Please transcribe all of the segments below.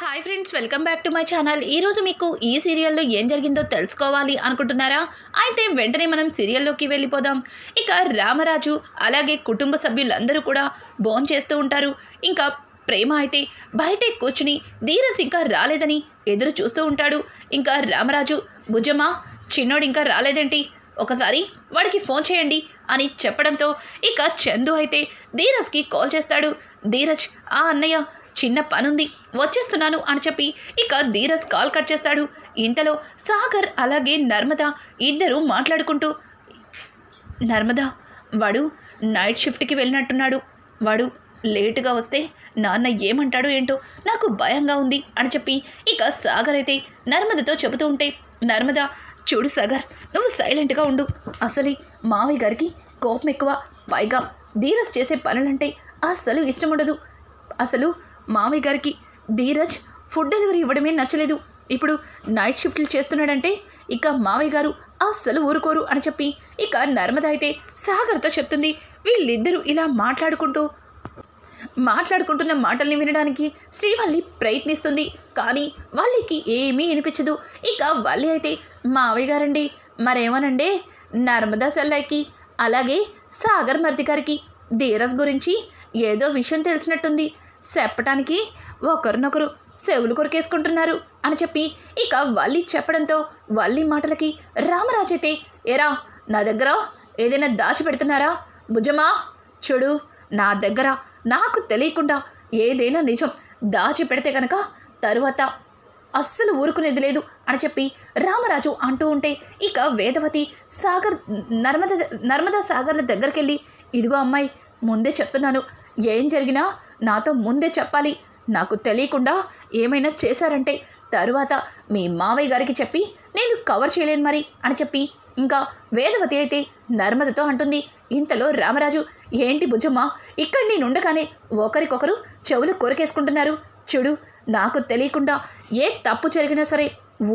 Hi friends welcome back to my channel ఈరోజు మీకు ఈ సీరియల్లో ఏం జరిగిందో తెలుసుకోవాలి అనుకుంటున్నారా? అయితే వెంటనే మనం సీరియల్లోకి వెళ్ళిపోదాం. ఇక రామరాజు అలాగే కుటుంబ సభ్యులందరూ కూడా బోన్ చేస్తూ ఉంటారు. ఇంకా ప్రేమ అయితే బయటే కూర్చుని ధీరస్ ఇంకా రాలేదని ఎదురు చూస్తూ ఉంటాడు. ఇంకా రామరాజు భుజమా? చిన్నోడు ఇంకా రాలేదేంటి? ఒకసారి వాడికి ఫోన్ చేయండి అని చెప్పడంతో ఇక చందు అయితే ధీరజ్కి కాల్ చేస్తాడు. ధీరజ్ ఆ అన్నయ్య చిన్న పనుంది వచ్చేస్తున్నాను అని చెప్పి ఇక ధీరజ్ కాల్ కట్ చేస్తాడు. ఇంతలో సాగర్ అలాగే నర్మద ఇద్దరు మాట్లాడుకుంటూ నర్మదా వాడు నైట్ షిఫ్ట్కి వెళ్ళినట్టున్నాడు. వాడు లేటుగా వస్తే నాన్న ఏమంటాడో ఏంటో నాకు భయంగా ఉంది అని చెప్పి ఇక సాగర్ అయితే నర్మదతో చెబుతూ ఉంటే నర్మద చూడు సాగర్ నువ్వు సైలెంట్గా ఉండు. అసలే మావయ్య గారికి కోపం ఎక్కువ. పైగా ధీరజ్ చేసే పనులంటే అస్సలు ఇష్టం ఉండదు. అసలు మావయ్య గారికి ధీరజ్ ఫుడ్ డెలివరీ ఇవ్వడమే నచ్చలేదు. ఇప్పుడు నైట్ షిఫ్ట్లు చేస్తున్నాడంటే ఇక మావయ్య గారు అస్సలు ఊరుకోరు అని చెప్పి ఇక నర్మద అయితే సాగర్తో చెప్తుంది. వీళ్ళిద్దరూ ఇలా మాట్లాడుకుంటూ మాట్లాడుకుంటున్న మాటల్ని వినడానికి శ్రీవల్లి ప్రయత్నిస్తుంది. కానీ వాళ్ళకి ఏమీ వినిపించదు. ఇక వల్లి అయితే మావయ్య గారండి మరేమోనండి? నర్మదా సల్లాయికి అలాగే సాగర్ మర్ది గారికి ధీరస్ గురించి ఏదో విషయం తెలిసినట్టుంది. చెప్పటానికి ఒకరినొకరు సెవులు కొరికేసుకుంటున్నారు అని చెప్పి ఇక వల్లి చెప్పడంతో వల్లి మాటలకి రామరాజైతే ఎరా నా దగ్గర ఏదైనా దాచి పెడుతున్నారా భుజమా? చూడు నా దగ్గర నాకు తెలియకుండా ఏదైనా నిజం దాచి పెడితే కనుక తరువాత అస్సలు ఊరుకునేది లేదు అని చెప్పి రామరాజు అంటూ ఉంటే ఇక వేదవతి సాగర్ నర్మద నర్మదా సాగర్ల దగ్గరికి వెళ్ళి ఇదిగో అమ్మాయి ముందే చెప్తున్నాను. ఏం జరిగినా నాతో ముందే చెప్పాలి. నాకు తెలియకుండా ఏమైనా చేశారంటే తరువాత మీ మావయ్య గారికి చెప్పి నేను కవర్ చేయలేను మరి అని చెప్పి ఇంకా వేదవతి అయితే నర్మదతో అంటుంది ఇంతలో రామరాజు ఏంటి బుజ్జమ్మ? ఇక్కడ నేను ఉండగానే ఒకరికొకరు చెవులు కొరికేసుకుంటున్నారు. చూడు నాకు తెలియకుండా ఏ తప్పు జరిగినా సరే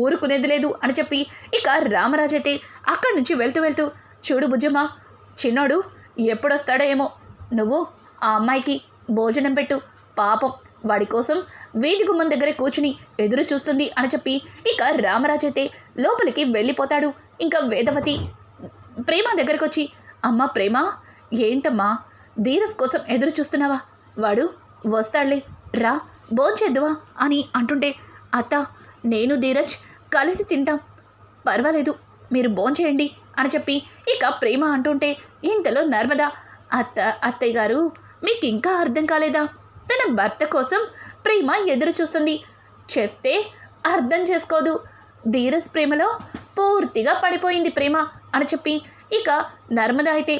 ఊరుకునేది లేదు అని చెప్పి ఇక రామరాజు అయితే అక్కడి నుంచి వెళ్తూ వెళ్తూ చూడు బుజ్జమ్మ చిన్నోడు ఎప్పుడొస్తాడో ఏమో నువ్వు ఆ అమ్మాయికి భోజనం పెట్టు. పాపం వాడి కోసం వీధి గుమ్మం దగ్గర కూర్చుని ఎదురు చూస్తుంది అని చెప్పి ఇక రామరాజు అయితే లోపలికి వెళ్ళిపోతాడు. ఇంకా వేదవతి ప్రేమ దగ్గరకు వచ్చి అమ్మ ప్రేమ ఏంటమ్మా? ధీరస్ కోసం ఎదురు చూస్తున్నావా? వాడు వస్తాడులే రా భోంచేద్దువా? అని అంటుంటే అత్త నేను ధీరజ్ కలిసి తింటాం. పర్వాలేదు మీరు భోంచేయండి అని చెప్పి ఇక ప్రేమ అంటుంటే ఇంతలో నర్మద అత్త అత్తయ్య గారు మీకు ఇంకా అర్థం కాలేదా? తన భర్త కోసం ప్రేమ ఎదురు చూస్తుంది. చెప్తే అర్థం చేసుకోదు. ధీరస్ ప్రేమలో పూర్తిగా పడిపోయింది ప్రేమ అని చెప్పి ఇక నర్మద అయితే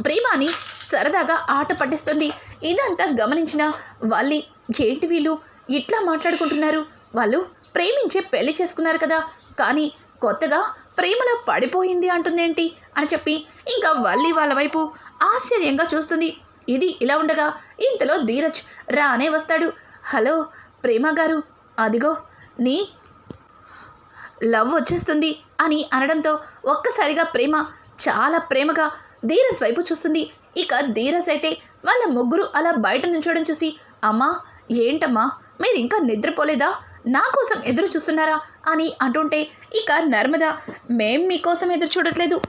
ప్రేమాని సరదాగా ఆట పట్టిస్తుంది. ఇదంతా గమనించిన వాళ్ళి ఏంటి వీళ్ళు? ఇట్లా మాట్లాడుకుంటున్నారు. వాళ్ళు ప్రేమించే పెళ్ళి చేసుకున్నారు కదా. కానీ కొత్తగా ప్రేమలో పడిపోయింది అంటుందేంటి? అని చెప్పి ఇంకా వల్లి వాళ్ళ వైపు ఆశ్చర్యంగా చూస్తుంది. ఇది ఇలా ఉండగా ఇంతలో ధీరజ్ రానే వస్తాడు. హలో ప్రేమ గారు అదిగో నీ లవ్ వచ్చేస్తుంది అని అనడంతో ఒక్కసారిగా ప్రేమ చాలా ప్రేమగా ధీరజ్ వైపు చూస్తుంది. ఇక ధీరజ్ అయితే వాళ్ళ ముగ్గురు అలా బయట నుంచోడం చూసి అమ్మా ఏంటమ్మా? మీరు ఇంకా నిద్రపోలేదా? నా కోసం ఎదురు చూస్తున్నారా? అని అంటుంటే ఇక నర్మద మేం మీకోసం ఎదురు చూడట్లేదు.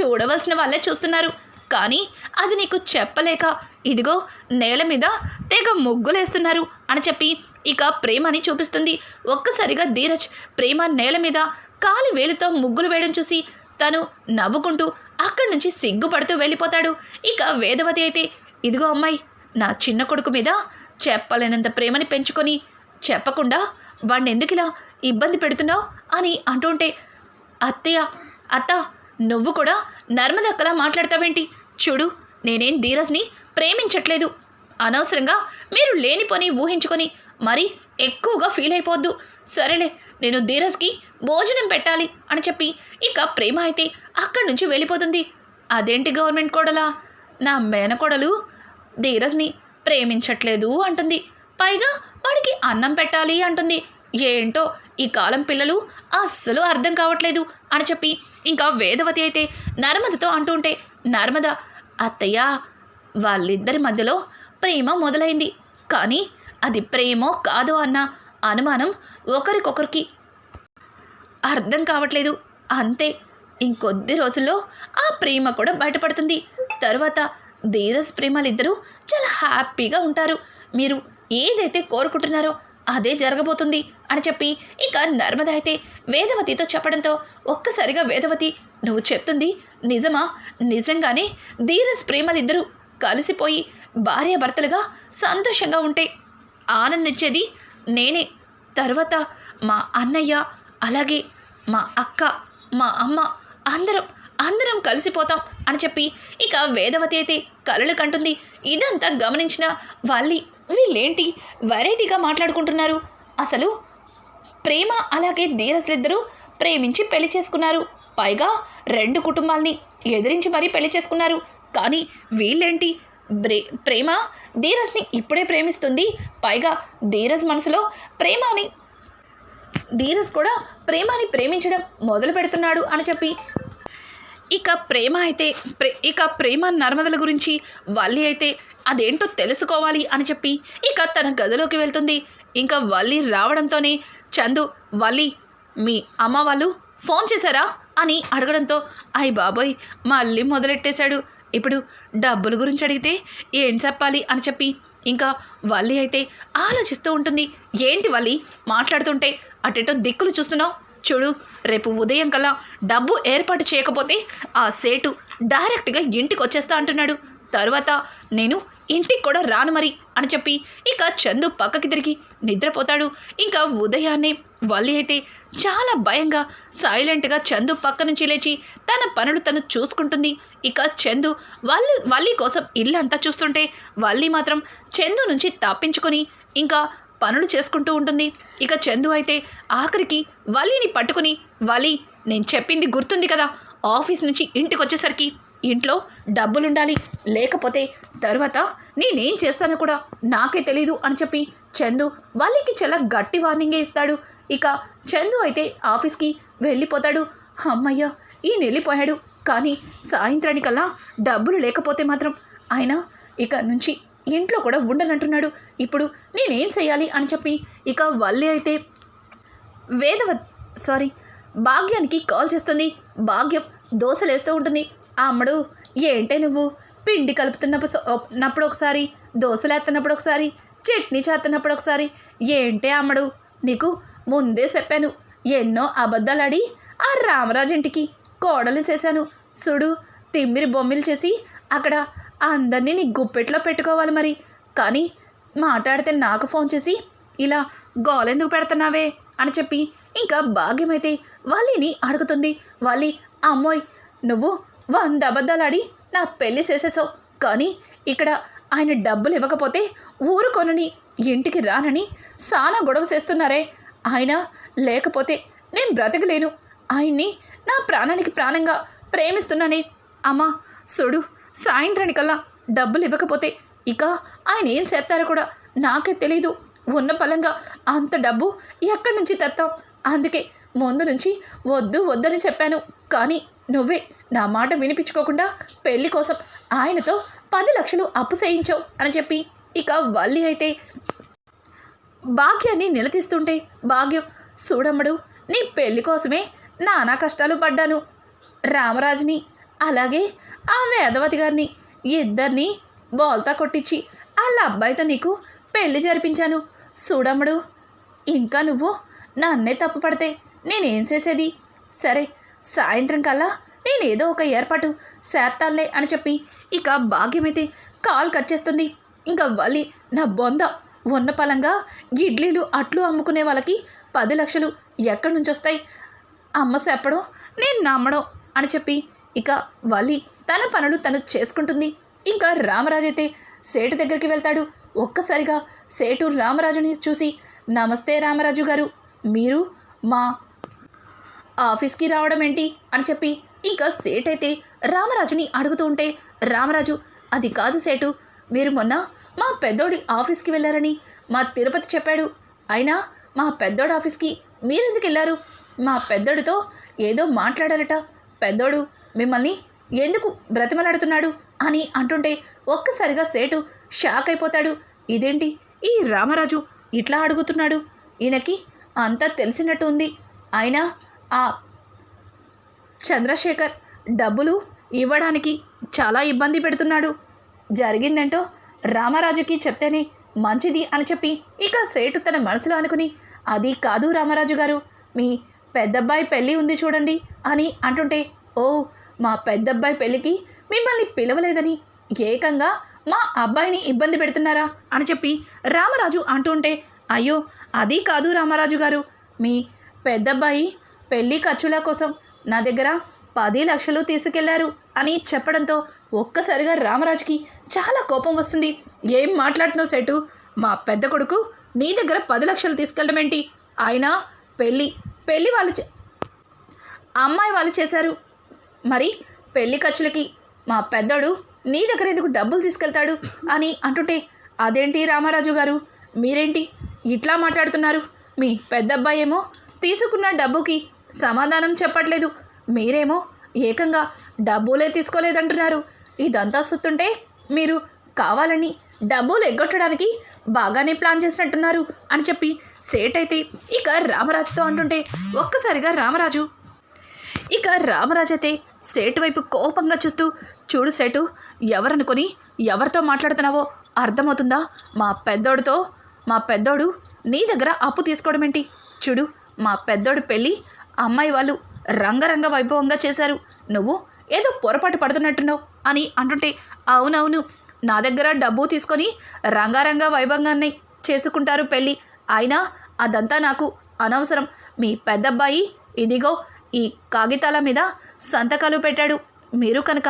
చూడవలసిన వాళ్ళే చూస్తున్నారు. కానీ అది నీకు చెప్పలేక ఇదిగో నేల మీద తెగ ముగ్గులేస్తున్నారు అని చెప్పి ఇక ప్రేమని చూపిస్తుంది. ఒక్కసారిగా ధీరజ్ ప్రేమ నేల మీద కాలి వేలుతో ముగ్గులు వేయడం చూసి తను నవ్వుకుంటూ అక్కడి నుంచి సిగ్గుపడుతూ వెళ్ళిపోతాడు. ఇక వేదవతి అయితే ఇదిగో అమ్మాయి నా చిన్న కొడుకు మీద చెప్పలేనంత ప్రేమని పెంచుకొని చెప్పకుండా వాడిని ఎందుకు ఇలా ఇబ్బంది పెడుతున్నావు? అని అంటుంటే అత్తయ్య అత్త నువ్వు కూడా నర్మదక్కలా మాట్లాడతావేంటి? చూడు నేనేం ధీరజ్ని ప్రేమించట్లేదు. అనవసరంగా మీరు లేనిపోని ఊహించుకొని మరి ఎక్కువగా ఫీల్ అయిపోద్దు. సరేలే నేను ధీరజ్కి భోజనం పెట్టాలి అని చెప్పి ఇక ప్రేమ అయితే అక్కడి నుంచి వెళ్ళిపోతుంది. అదేంటి గవర్నమెంట్ కోడలా? నా మేనకోడలు ధీరజ్ని ప్రేమించట్లేదు అంటుంది. పైగా వాడికి అన్నం పెట్టాలి అంటుంది. ఏంటో ఈ కాలం పిల్లలు అస్సలు అర్థం కావట్లేదు అని చెప్పి ఇంకా వేదవతి అయితే నర్మదతో అంటుంటే నర్మద అత్తయ్య వాళ్ళిద్దరి మధ్యలో ప్రేమ మొదలైంది. కానీ అది ప్రేమో కాదో అన్న అనుమానం ఒకరికొకరికి అర్థం కావట్లేదు. అంతే ఇంకొద్ది రోజుల్లో ఆ ప్రేమ కూడా బయటపడుతుంది. తర్వాత ధీరజ్ ప్రేమలిద్దరూ చాలా హ్యాపీగా ఉంటారు. మీరు ఏదైతే కోరుకుంటున్నారో అదే జరగబోతుంది అని చెప్పి ఇక నర్మద అయితే వేదవతితో చెప్పడంతో ఒక్కసారిగా వేదవతి నువ్వు చెప్తుంది నిజమా? నిజంగానే ధీరజ్ ప్రేమలిద్దరూ కలిసిపోయి భార్యాభర్తలుగా సంతోషంగా ఉంటే ఆనందించేది నేనే. తర్వాత మా అన్నయ్య అలాగే మా అక్క మా అమ్మ అందరం అందరం కలిసిపోతాం అని చెప్పి ఇక వేదవతి అయితే కలలు కంటుంది. ఇదంతా గమనించిన వాళ్ళి వీళ్ళేంటి వెరైటీగా మాట్లాడుకుంటున్నారు? అసలు ప్రేమ అలాగే ధీరస్లిద్దరూ ప్రేమించి పెళ్ళి చేసుకున్నారు. పైగా రెండు కుటుంబాల్ని ఎదిరించి మరీ పెళ్ళి చేసుకున్నారు. కానీ వీళ్ళేంటి బ్రే ప్రేమ ధీరజ్ని ఇప్పుడే ప్రేమిస్తుంది. పైగా ధీరజ్ మనసులో ప్రేమని ధీరజ్ కూడా ప్రేమని ప్రేమించడం మొదలు పెడుతున్నాడు అని చెప్పి. ఇక ప్రేమ అయితే ప్రే ఇక ప్రేమ నర్మదల గురించి వల్లి అయితే అదేంటో తెలుసుకోవాలి అని చెప్పి ఇక తన గదిలోకి వెళ్తుంది. ఇంకా వల్లి రావడంతోనే చందు వల్లి మీ అమ్మ వాళ్ళు ఫోన్ చేశారా అని అడగడంతో అయ్ బాబోయ్ మళ్ళీ మొదలెట్టేశాడు. ఇప్పుడు డబ్బుల గురించి అడిగితే ఏం చెప్పాలి అని చెప్పి ఇంకా వల్లి అయితే ఆలోచిస్తూ ఉంటుంది. ఏంటి వల్లి? మాట్లాడుతుంటే అటెటో దిక్కులు చూస్తున్నావు. చూడు రేపు ఉదయం కల్లా డబ్బు ఏర్పాటు చేయకపోతే ఆ సేటు డైరెక్ట్గా ఇంటికి వచ్చేస్తా అంటున్నాడు. తర్వాత నేను ఇంటికి కూడా రాను మరి అని చెప్పి ఇక చందు పక్కకి తిరిగి నిద్రపోతాడు. ఇంకా ఉదయాన్నే వల్లి అయితే చాలా భయంగా సైలెంట్గా చందు పక్క నుంచి లేచి తన పనులు తను చూసుకుంటుంది. ఇక చందు వల్లి వల్లి కోసం ఇల్లు అంతా చూస్తుంటే వల్లి మాత్రం చందు నుంచి తప్పించుకొని ఇంకా పనులు చేసుకుంటూ ఉంటుంది. ఇక చందు అయితే ఆఖరికి వల్లిని పట్టుకుని వలి నేను చెప్పింది గుర్తుంది కదా ఆఫీస్ నుంచి ఇంటికి వచ్చేసరికి ఇంట్లో డబ్బులుండాలి. లేకపోతే తర్వాత నేనేం చేస్తానో కూడా నాకే తెలీదు అని చెప్పి చందు వాళ్ళకి చాలా గట్టి వార్నింగే ఇస్తాడు. ఇక చందు అయితే ఆఫీస్కి వెళ్ళిపోతాడు. అమ్మయ్య ఈయన వెళ్ళిపోయాడు కానీ సాయంత్రానికల్లా డబ్బులు లేకపోతే మాత్రం ఆయన ఇక నుంచి ఇంట్లో కూడా ఉండనంటున్నాడు. ఇప్పుడు నేనేం చేయాలి అని చెప్పి ఇక వల్లి అయితే వేదవ సారీ భాగ్యానికి కాల్ చేస్తుంది. భాగ్యం దోశలేస్తూ ఉంటుంది. అమ్మడు ఏంటే నువ్వు? పిండి కలుపుతున్నప్పుడు ఒకసారి దోశలేస్తున్నప్పుడు ఒకసారి చట్నీ చేస్తున్నప్పుడు ఒకసారి. ఏంటే అమ్మడు? నీకు ముందే చెప్పాను ఎన్నో అబద్ధాలాడి ఆ రామరాజు ఇంటికి కోడలు చేశాను. సుడు తిమ్మిరి బొమ్మిలు చేసి అక్కడ అందరినీ నీ గుప్పెట్లో పెట్టుకోవాలి మరి. కానీ మాట్లాడితే నాకు ఫోన్ చేసి ఇలా గోలెందుకు పెడుతున్నావే? అని చెప్పి ఇంకా భాగ్యమైతే వాళ్ళని అడుగుతుంది. వాళ్ళి అమ్మోయ్ నువ్వు వంద అబద్ధాలాడి నా పెళ్ళి చేసేసావు. కానీ ఇక్కడ ఆయన డబ్బులు ఇవ్వకపోతే ఊరు కొనని ఇంటికి రానని సానా గొడవ చేస్తున్నారే. ఆయన లేకపోతే నేను బ్రతకలేను. ఆయన్ని నా ప్రాణానికి ప్రాణంగా ప్రేమిస్తున్నానే. అమ్మా సుడు సాయంత్రానికల్లా డబ్బులు ఇవ్వకపోతే ఇక ఆయన ఏం చేస్తారో కూడా నాకే తెలీదు. ఉన్న పలంగా అంత డబ్బు ఎక్కడి నుంచి తెస్తాం అందుకే ముందు నుంచి వద్దు వద్దని చెప్పాను. కానీ నువ్వే నా మాట వినిపించుకోకుండా పెళ్ళి కోసం ఆయనతో పది లక్షలు అప్పు చేయించావు అని చెప్పి ఇక వల్లి అయితే భాగ్యాన్ని నిలదీస్తుంటే భాగ్యం చూడమ్మడు నీ పెళ్ళి కోసమే నానా కష్టాలు పడ్డాను. రామరాజుని అలాగే ఆ వేదవతి గారిని ఇద్దరిని బోల్తా కొట్టించి వాళ్ళ అబ్బాయితో నీకు పెళ్ళి జరిపించాను. చూడమ్మడు ఇంకా నువ్వు నన్నే తప్పు పడితే నేనేం చేసేది? సరే సాయంత్రం కల్లా నేనేదో ఒక ఏర్పాటు చేస్తానులే అని చెప్పి ఇక భాగ్యమైతే కాల్ కట్ చేస్తుంది. ఇంకా వల్లి నా బొంద ఉన్న పలంగా ఇడ్లీలు అట్లు అమ్ముకునే వాళ్ళకి పది లక్షలు ఎక్కడి నుంచి వస్తాయి? అమ్మ చెప్పడం నేను నమ్మడం అని చెప్పి ఇక వలి తన పనులు తను చేసుకుంటుంది. ఇంకా రామరాజు అయితే సేటు దగ్గరికి వెళ్తాడు. ఒక్కసారిగా సేటు రామరాజుని చూసి నమస్తే రామరాజు గారు మీరు మా ఆఫీస్కి రావడం ఏంటి? అని చెప్పి ఇంకా సేట్ అయితే రామరాజుని అడుగుతూ ఉంటే రామరాజు అది కాదు సేటు. మీరు మొన్న మా పెద్దోడి ఆఫీస్కి వెళ్ళారని మా తిరుపతి చెప్పాడు. అయినా మా పెద్దోడి ఆఫీస్కి మీరెందుకు వెళ్ళారు? మా పెద్దోడితో ఏదో మాట్లాడారట. పెద్దోడు మిమ్మల్ని ఎందుకు బ్రతిమలాడుతున్నాడు? అని అంటుంటే ఒక్కసారిగా సేటు షాక్ అయిపోతాడు. ఇదేంటి? ఈ రామరాజు ఇట్లా అడుగుతున్నాడు? ఈయనకి అంతా తెలిసినట్టు ఉంది. అయినా ఆ చంద్రశేఖర్ డబ్బులు ఇవ్వడానికి చాలా ఇబ్బంది పెడుతున్నాడు. జరిగిందేంటో రామరాజుకి చెప్తేనే మంచిది అని చెప్పి ఇక సేటు తన మనసులో అనుకుని అది కాదు రామరాజు గారు మీ పెద్దబ్బాయి పెళ్ళి ఉంది చూడండి అని అంటుంటే ఓ మా పెద్దబ్బాయి పెళ్ళికి మిమ్మల్ని పిలవలేదని ఏకంగా మా అబ్బాయిని ఇబ్బంది పెడుతున్నారా అని చెప్పి రామరాజు అంటుంటే అయ్యో అది కాదు రామరాజు గారు మీ పెద్దబ్బాయి పెళ్ళి ఖర్చుల కోసం నా దగ్గర పది లక్షలు తీసుకెళ్ళారు అని చెప్పడంతో ఒక్కసారిగా రామరాజుకి చాలా కోపం వస్తుంది. ఏం మాట్లాడుతున్నావు సెటు? మా పెద్ద కొడుకు నీ దగ్గర పది లక్షలు తీసుకెళ్ళడం ఏంటి? ఆయన పెళ్ళి పెళ్ళి వాళ్ళు చే- అమ్మాయి వాళ్ళు చేశారు. మరి పెళ్ళి ఖర్చులకి మా పెద్దోడు నీ దగ్గర ఎందుకు డబ్బులు తీసుకెళ్తాడు అని అంటుంటే అదేంటి రామారాజు గారు? మీరేంటి ఇట్లా మాట్లాడుతున్నారు? మీ పెద్దబ్బాయేమో తీసుకున్న డబ్బుకి సమాధానం చెప్పట్లేదు. మీరేమో ఏకంగా డబ్బులే తీసుకోలేదంటున్నారు. ఇదంతా సుత్తుంటే మీరు కావాలని డబ్బులు ఎగ్గొట్టడానికి బాగానే ప్లాన్ చేసినట్టున్నారు అని చెప్పి సేట్ అయితే ఇక రామరాజుతో అంటుంటే ఒక్కసారిగా రామరాజు. ఇక రామరాజు అయితే సేటు వైపు కోపంగా చూస్తూ చూడు సేటు ఎవరనుకొని ఎవరితో మాట్లాడుతున్నావో అర్థమవుతుందా? మా పెద్దోడితో మా పెద్దోడు నీ దగ్గర అప్పు తీసుకోవడం ఏంటి చూడు మా పెద్దోడు పెళ్ళి అమ్మాయి వాళ్ళు రంగరంగ వైభవంగా చేశారు. నువ్వు ఏదో పొరపాటు పడుతున్నట్టున్నావు అని అంటుంటే అవునవును నా దగ్గర డబ్బు తీసుకొని రంగారంగ వైభవంగానే చేసుకుంటారు పెళ్ళి. అయినా అదంతా నాకు అనవసరం. మీ పెద్దబ్బాయి ఇదిగో ఈ కాగితాల మీద సంతకాలు పెట్టాడు. మీరు కనుక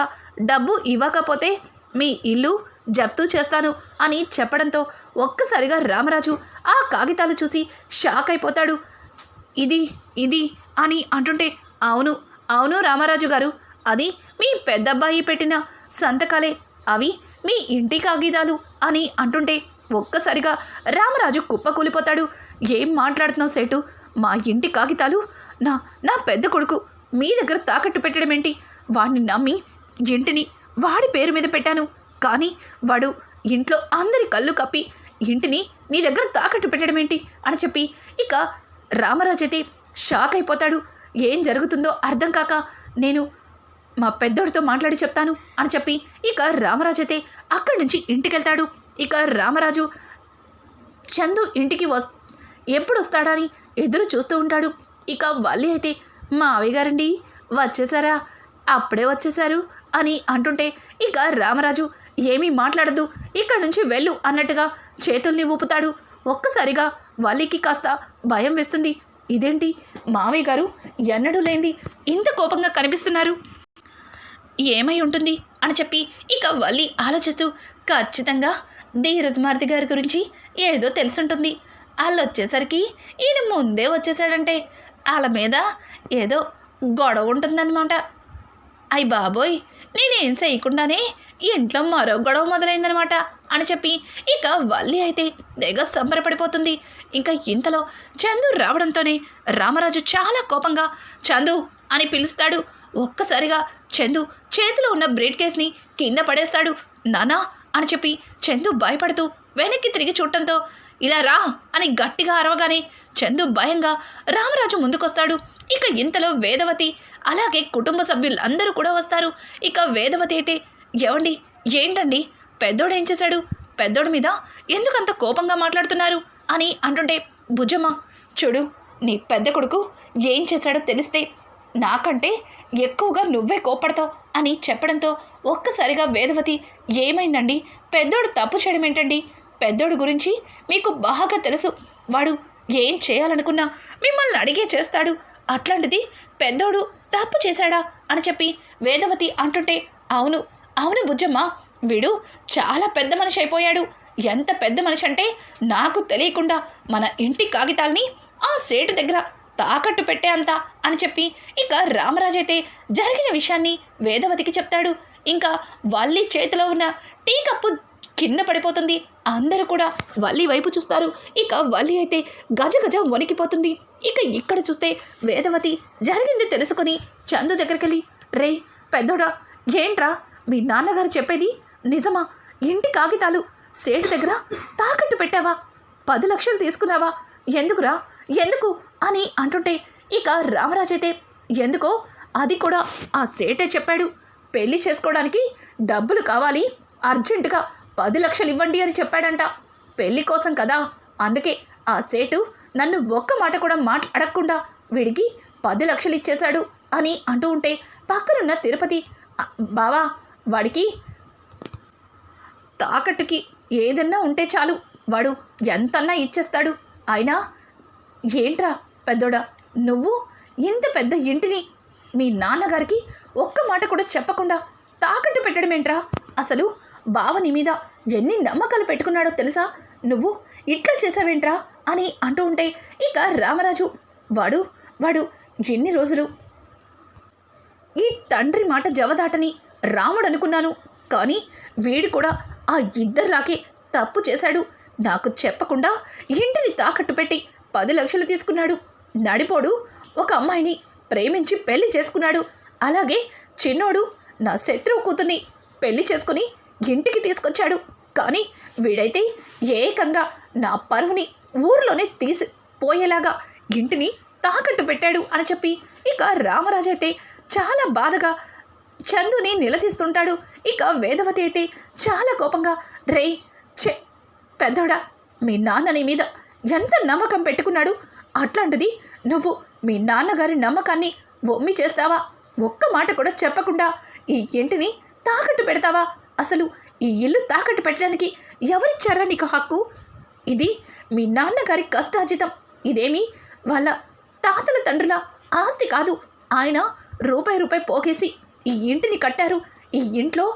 డబ్బు ఇవ్వకపోతే మీ ఇల్లు జప్తు చేస్తాను అని చెప్పడంతో ఒక్కసారిగా రామరాజు ఆ కాగితాలు చూసి షాక్ అయిపోతాడు. ఇది ఇది అని అంటుంటే అవును అవును రామరాజు గారు. అది మీ పెద్దబ్బాయి పెట్టిన సంతకాలే. అవి మీ ఇంటి కాగితాలు అని అంటుంటే ఒక్కసారిగా రామరాజు కుప్పకూలిపోతాడు ఏం మాట్లాడుతున్నావు సేటు? మా ఇంటి కాగితాలు? నా నా పెద్ద కొడుకు మీ దగ్గర తాకట్టు పెట్టడం ఏంటి వాడిని నమ్మి ఇంటిని వాడి పేరు మీద పెట్టాను. కానీ వాడు ఇంట్లో అందరి కళ్ళు కప్పి ఇంటిని నీ దగ్గర తాకట్టు పెట్టడం ఏంటి అని చెప్పి ఇక రామరాజు అయితే షాక్ అయిపోతాడు. ఏం జరుగుతుందో అర్థం కాక నేను మా పెద్దోడితో మాట్లాడి చెప్తాను అని చెప్పి ఇక రామరాజు అయితే అక్కడి నుంచి ఇంటికి వెళ్తాడు ఇక రామరాజు చందు ఇంటికి వస్ ఎప్పుడు వస్తాడని ఎదురు చూస్తూ ఉంటాడు. ఇక వల్లి అయితే మా గారండి వచ్చేసారా? అప్పుడే వచ్చేసారు అని అంటుంటే ఇక రామరాజు ఏమీ మాట్లాడదు ఇక్కడి నుంచి వెళ్ళు అన్నట్టుగా చేతుల్ని ఊపుతాడు. ఒక్కసారిగా వల్లికి కాస్త భయం వేస్తుంది. ఇదేంటి? మావయ్య గారు ఎన్నడూ లేనిది ఇంత కోపంగా కనిపిస్తున్నారు. ఏమై ఉంటుంది అని చెప్పి ఇక వల్లి ఆలోచిస్తూ ఖచ్చితంగా ధీరజ్మార్తి గారి గురించి ఏదో తెలుసుంటుంది. వాళ్ళు వచ్చేసరికి ఈయన ముందే వచ్చేసాడంటే వాళ్ళ మీద ఏదో గొడవ ఉంటుందన్నమాట. అయ్యి బాబోయ్ నేనేం చేయకుండానే ఇంట్లో మరో గొడవ మొదలైందనమాట అని చెప్పి ఇక వల్లి అయితే తెగ సంబరపడిపోతుంది. ఇంకా ఇంతలో చందు రావడంతోనే రామరాజు చాలా కోపంగా చందు అని పిలుస్తాడు. ఒక్కసారిగా చందు చేతిలో ఉన్న బ్రేడ్ కేస్ని కింద పడేస్తాడు. నానా అని చెప్పి చందు భయపడుతూ వెనక్కి తిరిగి చూడటంతో ఇలా రా అని గట్టిగా అరవగానే చందు భయంగా రామరాజు ముందుకొస్తాడు. ఇక ఇంతలో వేదవతి అలాగే కుటుంబ సభ్యులు అందరూ కూడా వస్తారు. ఇక వేదవతి అయితే ఏవండి ఏంటండి? పెద్దోడు ఏం చేశాడు? పెద్దోడి మీద ఎందుకంత కోపంగా మాట్లాడుతున్నారు? అని అంటుంటే భుజమ్మ చూడు నీ పెద్ద కొడుకు ఏం చేశాడో తెలిస్తే నాకంటే ఎక్కువగా నువ్వే కోపడతావు అని చెప్పడంతో ఒక్కసారిగా వేదవతి ఏమైందండి? పెద్దోడు తప్పు చేయడం ఏంటండి? పెద్దోడు గురించి మీకు బాగా తెలుసు. వాడు ఏం చేయాలనుకున్నా మిమ్మల్ని అడిగే చేస్తాడు. అట్లాంటిది పెద్దోడు తప్పు చేశాడా అని చెప్పి వేదవతి అంటుంటే అవును అవును బుజ్జమ్మ వీడు చాలా పెద్ద మనిషి అయిపోయాడు. ఎంత పెద్ద మనిషి అంటే నాకు తెలియకుండా మన ఇంటి కాగితాల్ని ఆ సేటు దగ్గర తాకట్టు పెట్టే అంత అని చెప్పి ఇక రామరాజు అయితే జరిగిన విషయాన్ని వేదవతికి చెప్తాడు. ఇంకా వల్లి చేతిలో ఉన్న టీ కప్పు కింద పడిపోతుంది. అందరూ కూడా వల్లి వైపు చూస్తారు. ఇక వల్లి అయితే గజ గజ వణికిపోతుంది. ఇక ఇక్కడ చూస్తే వేదవతి జరిగింది తెలుసుకొని చందు దగ్గరికి వెళ్ళి రే పెద్దోడా ఏంట్రా? మీ నాన్నగారు చెప్పేది నిజమా? ఇంటి కాగితాలు సేటు దగ్గర తాకట్టు పెట్టావా? పది లక్షలు తీసుకున్నావా? ఎందుకురా? ఎందుకు? అని అంటుంటే ఇక రామరాజు అయితే ఎందుకో? అది కూడా ఆ సేటే చెప్పాడు. పెళ్ళి చేసుకోవడానికి డబ్బులు కావాలి అర్జెంటుగా పది లక్షలు ఇవ్వండి అని చెప్పాడంట. పెళ్ళి కోసం కదా. అందుకే ఆ సేటు నన్ను ఒక్క మాట కూడా మాట అడగకుండా వీడికి పది లక్షలు ఇచ్చేశాడు అని అంటూ ఉంటే పక్కనున్న తిరుపతి బావా వాడికి తాకట్టుకి ఏదన్నా ఉంటే చాలు. వాడు ఎంతన్నా ఇచ్చేస్తాడు. అయినా ఏంట్రా పెద్దోడా నువ్వు ఇంత పెద్ద ఇంటిని మీ నాన్నగారికి ఒక్క మాట కూడా చెప్పకుండా తాకట్టు పెట్టడం ఏంట్రా అసలు బావ నీ మీద ఎన్ని నమ్మకాలు పెట్టుకున్నాడో తెలుసా? నువ్వు ఇట్లా చేసావేంట్రా? అని అంటూ ఉంటే ఇక రామరాజు వాడు వాడు ఎన్ని రోజులు? ఈ తండ్రి మాట జవదాటని రాముడు అనుకున్నాను. కానీ వీడు కూడా ఆ ఇద్దరిలాగే తప్పు చేశాడు. నాకు చెప్పకుండా ఇంటిని తాకట్టు పెట్టి పది లక్షలు తీసుకున్నాడు. నడిపోడు ఒక అమ్మాయిని ప్రేమించి పెళ్ళి చేసుకున్నాడు. అలాగే చిన్నోడు నా శత్రువు కూతుర్ని పెళ్ళి చేసుకుని ఇంటికి తీసుకొచ్చాడు. కానీ వీడైతే ఏకంగా నా పరువుని ఊర్లోనే తీసి పోయేలాగా ఇంటిని తాకట్టు పెట్టాడు అని చెప్పి ఇక రామరాజు అయితే చాలా బాధగా చందుని నిలదీస్తుంటాడు. ఇక వేదవతి అయితే చాలా కోపంగా రే చె పెద్దోడా మీ నాన్న నీ మీద ఎంత నమ్మకం పెట్టుకున్నాడు? అట్లాంటిది నువ్వు మీ నాన్నగారి నమ్మకాన్ని ఒమ్మి చేస్తావా? ఒక్క మాట కూడా చెప్పకుండా ఈ ఇంటిని తాకట్టు పెడతావా? అసలు ఈ ఇల్లు తాకట్టు పెట్టడానికి ఎవరిచ్చారా నీకు హక్కు? ఇది మీ నాన్నగారి కష్టార్జితం. ఇదేమి వాళ్ళ తాతల తండ్రుల ఆస్తి కాదు. ఆయన రూపాయి రూపాయి పోగేసి ఈ ఇంటిని కట్టారు. ఈ ఇంట్లో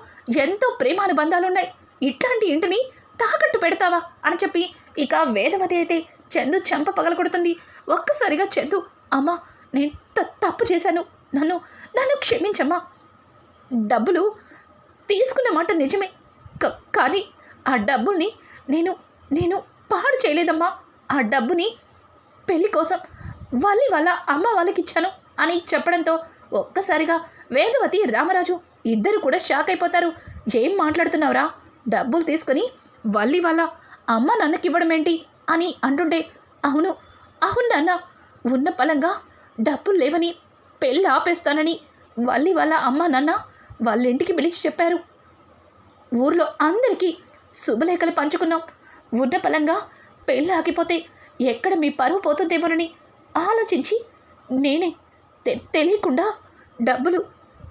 ఎంతో ప్రేమానుబంధాలున్నాయి. ఇట్లాంటి ఇంటిని తాకట్టు పెడతావా అని చెప్పి ఇక వేదవతి అయితే చందు చెంప పగలగొడుతుంది ఒక్కసారిగా చందు అమ్మా నేను తప్పు చేశాను. నన్ను నన్ను క్షమించమ్మా. డబ్బులు తీసుకున్న మాట నిజమే. క- కానీ ఆ డబ్బుల్ని నేను నేను పాడు చేయలేదమ్మా. ఆ డబ్బుని పెళ్ళి కోసం వాళ్ళి వాళ్ళ అమ్మ వాళ్ళకి ఇచ్చాను అని చెప్పడంతో ఒక్కసారిగా వేదవతి రామరాజు ఇద్దరు కూడా షాక్ అయిపోతారు. ఏం మాట్లాడుతున్నావురా? డబ్బులు తీసుకొని వల్లి వాళ్ళ అమ్మ నాన్నకి ఇవ్వడం ఏంటి? అని అంటుంటే అవును అవును నాన్న. ఉన్న పలంగా డబ్బులు లేవని పెళ్ళి ఆపేస్తానని వల్లి వాళ్ళ అమ్మ నాన్న వాళ్ళ ఇంటికి పిలిచి చెప్పారు. ఊర్లో అందరికీ శుభలేఖలు పంచుకున్నాం. ఉన్న పలంగా పెళ్ళి ఆగిపోతే ఎక్కడ మీ పరువు పోతుందేమోనని ఆలోచించి నేనే తె- తెలియకుండా డబ్బులు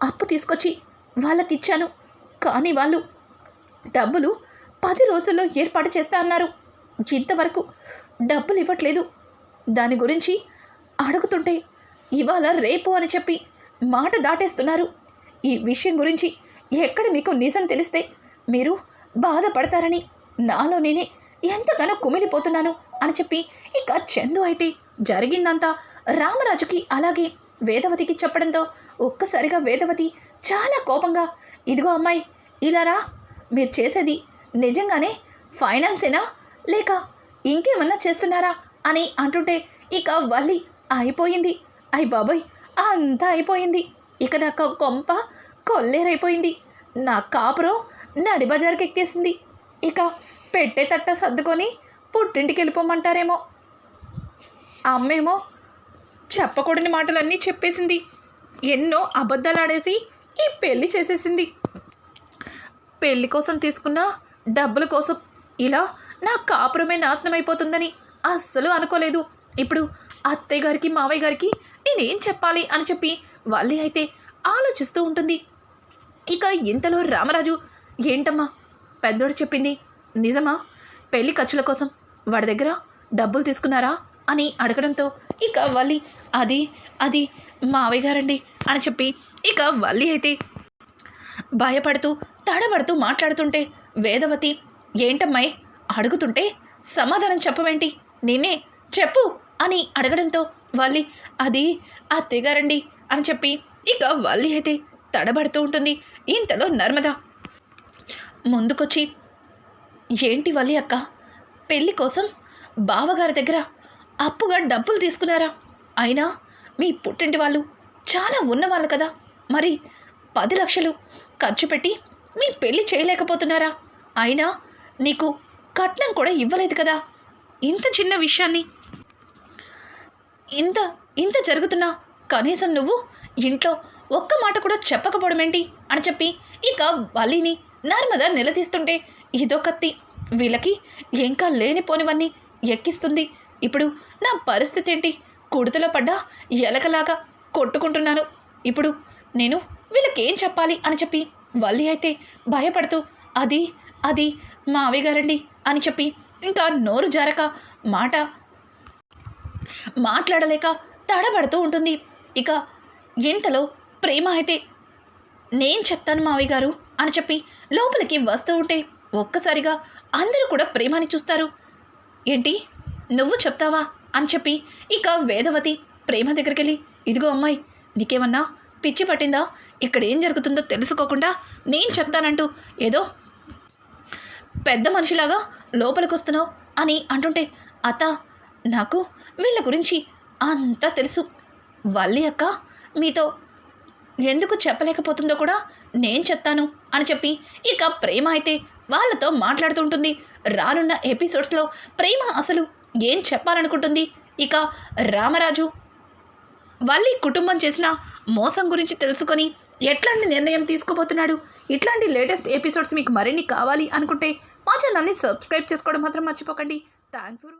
అప్పు తీసుకొచ్చి వాళ్ళకి ఇచ్చాను కానీ వాళ్ళు డబ్బులు పది రోజుల్లో ఏర్పాటు చేస్తా అన్నారు. ఇంతవరకు డబ్బులు ఇవ్వట్లేదు. దాని గురించి అడుగుతుంటే ఇవాళ రేపు అని చెప్పి మాట దాటేస్తున్నారు. ఈ విషయం గురించి ఎక్కడ మీకు నిజం తెలిస్తే మీరు బాధపడతారని నాలో నేనే ఎంతగానో కుమిలిపోతున్నాను అని చెప్పి ఇక చందు అయితే జరిగిందంతా రామరాజుకి అలాగే వేదవతికి చెప్పడంతో ఒక్కసారిగా వేదవతి చాలా కోపంగా ఇదిగో అమ్మాయి ఇలా రా. మీరు చేసేది నిజంగానే ఫైనాన్సేనా? లేక ఇంకేమన్నా చేస్తున్నారా? అని అంటుంటే ఇక వల్లి అయిపోయింది. అయ్ బాబోయ్ అంతా అయిపోయింది. ఇక నాకు కొంప కొల్లేరైపోయింది. నా కాపురం నడి బజార్కి ఎక్కేసింది ఇక పెట్టే తట్ట సర్దుకొని పుట్టింటికి వెళ్ళిపోమంటారేమో అమ్మేమో చెప్పకూడని మాటలన్నీ చెప్పేసింది. ఎన్నో అబద్ధాలు ఆడేసి ఈ పెళ్ళి చేసేసింది. పెళ్ళి కోసం తీసుకున్న డబ్బుల కోసం ఇలా నా కాపురమే నాశనం అయిపోతుందని అస్సలు అనుకోలేదు. ఇప్పుడు అత్తయ్య గారికి మావయ్య గారికి నేనేం చెప్పాలి అని చెప్పి వాళ్ళే అయితే ఆలోచిస్తూ ఉంటుంది. ఇక ఇంతలో రామరాజు ఏంటమ్మా? పెద్దోడు చెప్పింది నిజమా? పెళ్ళి ఖర్చుల కోసం వాడి దగ్గర డబ్బులు తీసుకున్నారా? అని అడగడంతో ఇక వల్లి అది అది మావయ్య గారండి అని చెప్పి ఇక వల్లి అయితే భయపడుతూ తడబడుతూ మాట్లాడుతుంటే వేదవతి ఏంటమ్మాయి? అడుగుతుంటే సమాధానం చెప్పవేంటి? నేనే చెప్పు అని అడగడంతో వల్లి అది అత్తయ్యగారండి అని చెప్పి ఇక వల్లి అయితే తడబడుతూ ఉంటుంది. ఇంతలో నర్మద ముందుకొచ్చి ఏంటి వల్లి అక్క? పెళ్ళి కోసం బావగారి దగ్గర అప్పుగా డబ్బులు తీసుకున్నారా? అయినా మీ పుట్టింటి వాళ్ళు చాలా ఉన్నవాళ్ళు కదా. మరి పది లక్షలు ఖర్చు పెట్టి మీ పెళ్ళి చేయలేకపోతున్నారా? అయినా నీకు కట్నం కూడా ఇవ్వలేదు కదా. ఇంత చిన్న విషయాన్ని ఇంత ఇంత జరుగుతున్నా కనీసం నువ్వు ఇంట్లో ఒక్క మాట కూడా చెప్పకపోవడమేంటి? అని చెప్పి ఇక బలిని నర్మద నిలదీస్తుంటే ఇదో కత్తి వీళ్ళకి ఇంకా లేనిపోనివన్నీ ఎక్కిస్తుంది. ఇప్పుడు నా పరిస్థితి ఏంటి కుడుతలో పడ్డా ఎలకలాగా కొట్టుకుంటున్నాను. ఇప్పుడు నేను వీళ్ళకేం చెప్పాలి అని చెప్పి వల్లి అయితే భయపడుతూ అది అది మా అవిగారండి అని చెప్పి ఇంకా నోరు జారక మాట మాట్లాడలేక తడబడుతూ ఉంటుంది. ఇక ఇంతలో ప్రేమ అయితే నేను చెప్తాను మావయ్య గారు అని చెప్పి లోపలికి వస్తూ ఉంటే ఒక్కసారిగా అందరూ కూడా ప్రేమని చూస్తారు. ఏంటి? నువ్వు చెప్తావా? అని చెప్పి ఇక వేదవతి ప్రేమ దగ్గరికి వెళ్ళి ఇదిగో అమ్మాయి నీకేమన్నా పిచ్చి పట్టిందా? ఇక్కడ ఏం జరుగుతుందో తెలుసుకోకుండా నేను చెప్తానంటూ ఏదో పెద్ద మనిషిలాగా లోపలికి వస్తున్నావు అని అంటుంటే అత్త నాకు వీళ్ళ గురించి అంతా తెలుసు. వల్లి అక్క మీతో ఎందుకు చెప్పలేకపోతుందో కూడా నేను చెప్తాను అని చెప్పి ఇక ప్రేమ అయితే వాళ్ళతో మాట్లాడుతుంటుంది రానున్న ఎపిసోడ్స్లో ప్రేమ అసలు ఏం చెప్పాలనుకుంటుంది? ఇక రామరాజు వల్లి కుటుంబం చేసిన మోసం గురించి తెలుసుకొని ఎట్లాంటి నిర్ణయం తీసుకోబోతున్నాడు? ఇట్లాంటి లేటెస్ట్ ఎపిసోడ్స్ మీకు మరిన్ని కావాలి అనుకుంటే మా ఛానల్ని సబ్స్క్రైబ్ చేసుకోవడం మాత్రం మర్చిపోకండి. Thanks for